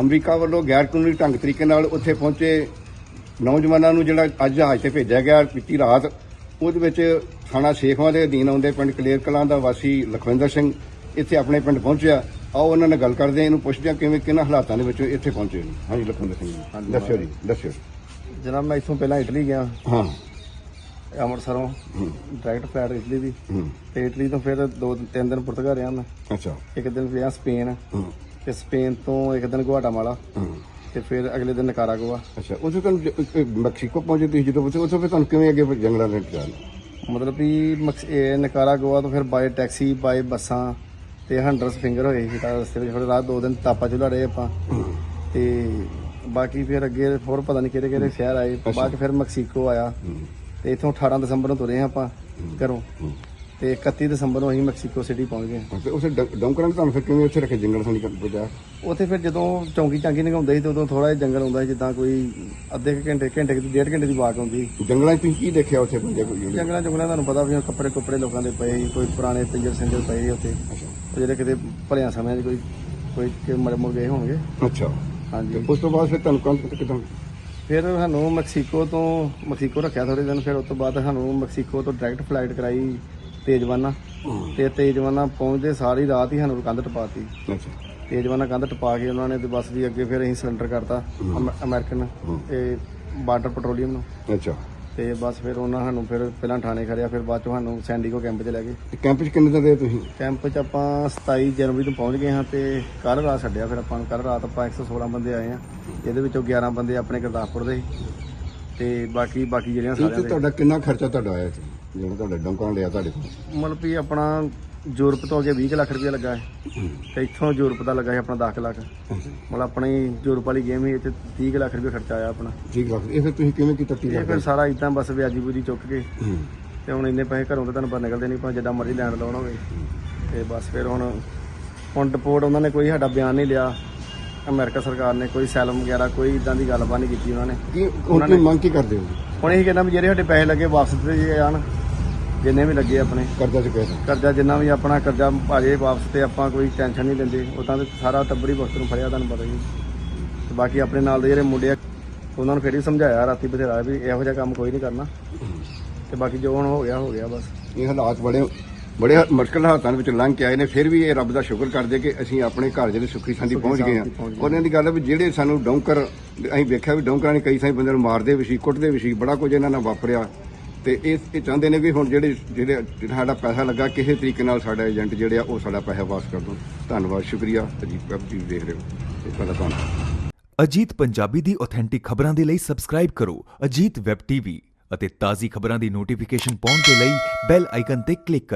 America ਵੱਲੋਂ ਗੈਰ ਕਾਨੂੰਨੀ ਢੰਗ ਤਰੀਕੇ ਨਾਲ ਉੱਥੇ ਪਹੁੰਚੇ ਨੌਜਵਾਨਾਂ ਨੂੰ ਜਿਹੜਾ ਅੱਜ ਜਹਾਜ਼ ਤੇ ਭੇਜਿਆ ਗਿਆ ਬੀਤੀ ਰਾਤ ਉਹਦੇ ਵਿੱਚ ਥਾਣਾ ਸ਼ੇਖਵਾਂ ਦੇ ਅਧੀਨ ਆਉਂਦੇ ਪਿੰਡ ਕਲੇਰ ਕਲਾਂ ਦਾ ਵਾਸੀ ਲਖਵਿੰਦਰ ਸਿੰਘ ਇੱਥੇ ਆਪਣੇ ਪਿੰਡ ਪਹੁੰਚਿਆ। ਆਓ ਉਹਨਾਂ ਨਾਲ ਗੱਲ ਕਰਦੇ ਹਾਂ ਇਹਨੂੰ ਪੁੱਛਦੇ ਹਾਂ ਕਿਵੇਂ ਕਿਹਨਾਂ ਹਾਲਾਤਾਂ ਦੇ ਵਿੱਚ ਇੱਥੇ ਪਹੁੰਚੇ ਨੇ। ਹਾਂਜੀ ਲਖਵਿੰਦਰ ਸਿੰਘ ਜੀ। ਦੱਸਿਓ ਜੀ ਦੱਸਿਓ। ਜਨਾਬ ਮੈਂ ਇੱਥੋਂ ਪਹਿਲਾਂ ਇਟਲੀ ਗਿਆ। ਹਾਂ। ਅੰਮ੍ਰਿਤਸਰੋਂ। ਡਾਇਰੈਕਟ ਫਲਾਈਟ ਇਟਲੀ ਦੀ। ਤੇ ਇਟਲੀ ਤੋਂ ਫਿਰ ਦੋ ਤਿੰਨ ਦਿਨ ਪੁਰਤਗਾਲ ਰਿਹਾ ਮੈਂ। ਅੱਛਾ। ਇੱਕ ਦਿਨ ਗਿਆ ਸਪੇਨ। ਤੇ ਸਪੇਨ ਤੋਂ ਇੱਕ ਦਿਨ ਗੁਆਟਾਮਾਲਾ ਤੇ ਫਿਰ ਅਗਲੇ ਦਿਨ ਨਿਕਾਰਾਗੁਆ। ਅੱਛਾ ਉਦੋਂ ਤੁਹਾਨੂੰ ਜ- ਮੈਕਸੀਕੋ ਪਹੁੰਚੇ ਤੁਸੀਂ ਜਦੋਂ ਉੱਥੇ ਉੱਥੋਂ ਫਿਰ ਤੁਹਾਨੂੰ ਕਿਵੇਂ ਅੱਗੇ ਫਿਰ ਜੰਗਲਾਂ ਦੇ ਇੰਤਜ਼ਾਮ ਮਤਲਬ ਵੀ ਮਕਸ- ਇਹ ਨਿਕਾਰਾਗੁਆ ਤੋਂ ਫਿਰ ਬਾਏ ਟੈਕਸੀ ਬਾਏ ਬੱਸਾਂ ਤੇ ਹੰਡਰਸ ਫਿੰਗਰ ਹੋਏ ਸੀ ਤਾਂ ਰਸਤੇ ਵਿੱਚ ਫਿਰ ਰਾਤ ਦੋ ਦਿਨ ਤਾਪਾ ਚੁਲਾ ਰਹੇ ਆਪਾਂ। ਤੇ ਬਾਕੀ ਫਿਰ ਅੱਗੇ ਹੋਰ ਪਤਾ ਨਹੀਂ ਕਿਹੜੇ ਕਿਹੜੇ ਸ਼ਹਿਰ ਆਏ। ਬਾਅਦ 'ਚ ਫਿਰ ਮੈਕਸੀਕੋ ਆਇਆ। ਤੇ ਇੱਥੋਂ 18 ਦਸੰਬਰ ਨੂੰ ਤੁਰੇ ਹਾਂ ਆਪਾਂ ਘਰੋਂ। ਤੇ 31 ਦਸੰਬਰ ਨੂੰ ਅਸੀਂ ਮੈਕਸੀਕੋ ਸਿਟੀ ਪਹੁੰਚ ਗਏ। ਤੇ ਉਸੇ ਡੌਂਕਰਾਂ ਤੁਹਾਨੂੰ ਫਿਰ ਕਿਵੇਂ ਉੱਥੇ ਰੱਖੇ ਜੰਗਲ ਸਾਨੂੰ ਪਹੁੰਚਾਇਆ ਉੱਥੇ ਫਿਰ ਜਦੋਂ ਚੌਂਕੀ ਚਾਂਕੀ ਨਿਗਾਉਂਦੇ ਸੀ ਤੇ ਉਦੋਂ ਥੋੜਾ ਜਿਹਾ ਜੰਗਲ ਹੁੰਦਾ ਸੀ ਜਿੱਦਾਂ ਕੋਈ ਅੱਧੇ ਕੁ ਘੰਟੇ ਘੰਟੇ ਦੀ ਡੇਢ ਘੰਟੇ ਦੀ ਵਾਕ ਹੁੰਦੀ। ਜੰਗਲਾਂ 'ਚ ਤੁਸੀਂ ਕੀ ਦੇਖਿਆ ਉੱਥੇ ਬੰਦੇ ਕੋਈ ਜਿਹੜੇ ਜੰਗਲਾਂ ਜੰਗਲਾਂ ਤੁਹਾਨੂੰ ਪਤਾ ਵੀ ਕੱਪੜੇ ਕੁੱਪੜੇ ਲੋਕਾਂ ਦੇ ਪਏ ਸੀ ਕੋਈ ਪੁਰਾਣੇ ਪਿੰਜਰ ਸਿੰਜਰ ਪਏ ਸੀ ਉੱਥੇ। ਉਹ ਜਿਹੜੇ ਕਿਤੇ ਭਲਿਆਂ ਸਮਿਆਂ 'ਚ ਕੋਈ ਕੋਈ ਕਿ ਮਰੇ ਮੁਰ ਗਏ ਹੋਣਗੇ। ਅੱਛਾ। ਹਾਂਜੀ। ਉਸ ਤੋਂ ਬਾਅਦ ਫਿਰ ਤੁਹਾਨੂੰ ਕੰਨ ਕਿਦਾਂ ਫਿਰ ਸਾਨੂੰ ਮੈਕਸੀਕੋ ਤੋਂ ਮੈਕਸੀਕੋ ਰੱਖਿਆ ਥੋੜੇ ਦਿਨ ਫਿਰ ਉਸ ਤੋਂ ਬਾਅਦ ਸਾਨੂੰ ਮੈਕਸੀਕੋ ਤੋਂ ਡਾਇਰੈਕਟ ਫਲਾਈਟ ਕਰਾਈ। ਤੇਜਵਾਨਾ। ਤੇ ਤੇਜਵਾਨਾ ਪਹੁੰਚਦੇ ਸਾਰੀ ਰਾਤ ਹੀ ਸਾਨੂੰ ਕੰਧ ਟਪਾਤੀ। ਅੱਛਾ। ਤੇਜਵਾਨਾ ਕੰਧ ਟਪਾ ਕੇ ਉਹਨਾਂ ਨੇ ਤੇ ਬਸ ਵੀ ਅੱਗੇ ਫਿਰ ਅਸੀਂ ਸਿਲੰਡਰ ਕਰਤਾ ਅਮ- ਅਮਰੀਕਨ ਇਹ ਬਾਰਡਰ ਪੈਟਰੋਲੀਅਮ ਨੂੰ। ਅੱਛਾ। ਤੇ ਬਸ ਫਿਰ ਉਹਨਾਂ ਸਾਨੂੰ ਫਿਰ ਪਹਿਲਾਂ ਥਾਣੇ ਖੜਿਆ ਫਿਰ ਬਾਅਦ ਚ ਸਾਨੂੰ ਸੈਂਡੀਗੋ ਕੈਂਪ 'ਚ ਲੈ ਗਏ। ਤੇ ਕੈਂਪ 'ਚ ਕਿੰਨੇ ਦਿਨ ਰਹੇ ਤੁਸੀਂ? ਕੈਂਪ 'ਚ ਆਪਾਂ 27 ਜਨਵਰੀ ਤੋਂ ਪਹੁੰਚ ਗਏ ਹਾਂ ਤੇ ਕੱਲ ਰਾਤ ਛੱਡਿਆ ਫਿਰ ਆਪਾਂ ਨੂੰ। ਕੱਲ ਰਾਤ ਆਪਾਂ 116 ਬੰਦੇ ਆਏ ਆ ਇਹਦੇ ਵਿੱਚੋਂ 11 ਬੰਦੇ ਆਪਣੇ ਗੁਰਦਾਸਪੁਰ ਦੇ ਤੇ ਬਾਕੀ ਬਾਕੀ ਜਿਹੜੀਆਂ ਤੇ ਸਾਰਿਆਂ ਦੇ ਤੁਹਾਡਾ ਕਿੰਨਾ ਖਰਚਾ ਤੁਹਾਡਾ ਆਇਆ ਸੀ? ਜਿਹੜਾ ਤੁਹਾਡਾ ਡੌਂਕਾਂ ਲਿਆ ਤੁਹਾਡੇ ਕੋਲ ਮਤਲਬ ਵੀ ਆਪਣਾ ਯੂਰਪ ਤੋਂ ਅੱਗੇ 20 ਕੁ ਲੱਖ ਰੁਪਏ ਲੱਗਾ ਹੈ। ਤੇ ਇੱਥੋਂ ਯੂਰਪ ਦਾ ਲੱਗਾ ਹੈ ਆਪਣਾ 10 ਲੱਖ। ਮਤਲਬ ਆਪਣੀ ਯੂਰਪ ਵਾਲੀ ਗੇਮ ਹੀ ਇੱਥੇ 30 ਕੁ ਲੱਖ ਰੁਪਏ ਖਰਚਾ ਆਇਆ ਆਪਣਾ। ਠੀਕ ਲੱਗ ਇਹ ਫਿਰ ਤੁਸੀਂ ਕਿਵੇਂ ਕੀਤਾ ਟੀ ਇਹ ਫਿਰ ਸਾਰਾ ਇਦਾਂ ਬਸ ਵਿਆਜੀ ਬੂਜੀ ਚੁੱਕ ਕੇ। ਤੇ ਹੁਣ ਇੰਨੇ ਪੈਸੇ ਘਰੋਂ ਤੇ ਤੁਹਾਨੂੰ ਪਤਾ ਨਿਕਲਦੇ ਨਹੀਂ ਭਾਵੇਂ ਜਿੱਦਾਂ ਮਰਜ਼ੀ ਲੈਣ ਲਾਉਣ ਹੋਵੇ। ਤੇ ਬਸ ਫਿਰ ਹੁਣ ਹੁਣ ਰਿਪੋਰਟ ਉਹਨਾਂ ਨੇ ਕੋਈ ਸਾਡਾ ਬਿਆਨ ਨਹੀਂ ਲਿਆ। ਅਮਰੀਕਾ ਸਰਕਾਰ ਨੇ ਕੋਈ ਸੈਲਮ ਵਗੈਰਾ ਕੋਈ ਇਦਾਂ ਦੀ ਗੱਲਬਾਤ ਨਹੀਂ ਕੀਤੀ ਉਹਨਾਂ ਨੇ। ਕੀ ਹੁਣ ਤੁਸੀਂ ਮੰਗ ਕੀ ਕਰਦੇ ਹੋ ਹੁਣ ਇਹ ਕਹਿੰਦਾ ਵੀ ਜਿਹੜੇ ਸਾਡੇ ਪੈਸੇ ਲੱਗੇ ਵਾਪਸ ਦਿੱਤੇ ਜਾਣ ਜਿੰਨੇ ਵੀ ਲੱਗੇ ਆਪਣੇ। ਕਰਜ਼ਾ ਚੁੱਕਿਆ ਕਰਜ਼ਾ ਜਿੰਨਾ ਵੀ ਆਪਣਾ ਕਰਜ਼ਾ ਭਾਜੇ ਵਾਪਸ ਤੇ ਆਪਾਂ ਕੋਈ ਟੈਨਸ਼ਨ ਨਹੀਂ ਲੈਂਦੇ ਉਦਾਂ ਤੇ ਸਾਰਾ ਟੱਬਰ ਵਕਤ ਨੂੰ ਫੜਿਆ ਤੁਹਾਨੂੰ ਪਤਾ ਹੀ ਤੇ ਬਾਕੀ ਆਪਣੇ ਨਾਲ ਦੇ ਜਿਹੜੇ ਮੁੰਡੇ ਆ ਉਹਨਾਂ ਨੂੰ ਫਿਰ ਹੀ ਸਮਝਾਇਆ ਰਾਤੀ ਬਥੇਰਾ ਵੀ ਇਹੋ ਜਿਹਾ ਕੰਮ ਕੋਈ ਨਹੀਂ ਕਰਨਾ। ਤੇ ਬਾਕੀ ਜੋ ਹੁਣ ਹੋ ਗਿਆ ਹੋ ਗਿਆ ਬਸ। ਇਹ ਹਾਲਾਤ ਬੜੇ ਬੜੇ ਮੁਸ਼ਕਲ ਹਾਲਾਤਾਂ ਦੇ ਵਿੱਚ ਲੰਘ ਕੇ ਆਏ ਨੇ ਫਿਰ ਵੀ ਇਹ ਰੱਬ ਦਾ ਸ਼ੁਕਰ ਕਰਦੇ ਕਿ ਅਸੀਂ ਆਪਣੇ ਘਰ ਜਿਹੜੇ ਸੁੱਖੀ ਸੰਦੀ ਪਹੁੰਚ ਗਏ ਗਏ। ਉਹਨਾਂ ਦੀ ਗੱਲ ਹੈ ਵੀ ਜਿਹੜੇ ਸਾਨੂੰ ਡੌਂਕਰ ਅਸੀਂ ਵੇਖਿਆ ਵੀ ਡੌਂਕਰਾਂ ਨੇ ਕਈ ਸਾਰੇ ਬੰਦੇ ਨੂੰ ਮਾਰਦੇ ਵੀ ਸੀ ਕੁੱਟਦੇ ਵੀ ਸੀ ਬੜਾ ਕੁਝ ਇਹਨਾਂ ਨਾਲ ਵਾਪਰਿਆ। ਤੇ ਇਹ ਇਹ ਚਾਹੁੰਦੇ ਨੇ ਵੀ ਹੁਣ ਜਿਹੜੇ ਜਿਹੜੇ ਸਾਡਾ ਪੈਸਾ ਲੱਗਾ ਕਿਸੇ ਤਰੀਕੇ ਨਾਲ ਸਾਡਾ ਏਜੰਟ ਜਿਹੜੇ ਆ ਉਹ ਸਾਡਾ ਪੈਸਾ ਵਾਪਸ ਕਰ ਦਿਓ ਧੰਨਵਾਦ ਸ਼ੁਕਰੀਆ। ਅਜੀਤ ਵੈਬ ਜੀ ਦੇਖ ਰਹੇ ਹੋ। ਤੇ ਤੁਹਾਡਾ ਧੰਨਵਾਦ। ਅਜੀਤ ਪੰਜਾਬੀ ਦੀ ਆਥੈਂਟਿਕ ਖਬਰਾਂ ਦੇ ਲਈ ਸਬਸਕ੍ਰਾਈਬ ਕਰੋ ਅਜੀਤ ਵੈਬ ਟੀਵੀ ਅਤੇ ਤਾਜ਼ੀ ਖਬਰਾਂ ਦੀ ਨੋਟੀਫਿਕੇਸ਼ਨ ਪਾਉਣ ਦੇ ਲਈ ਬੈਲ ਆਈਕਨ ਤੇ ਕਲਿੱਕ ਕਰੋ।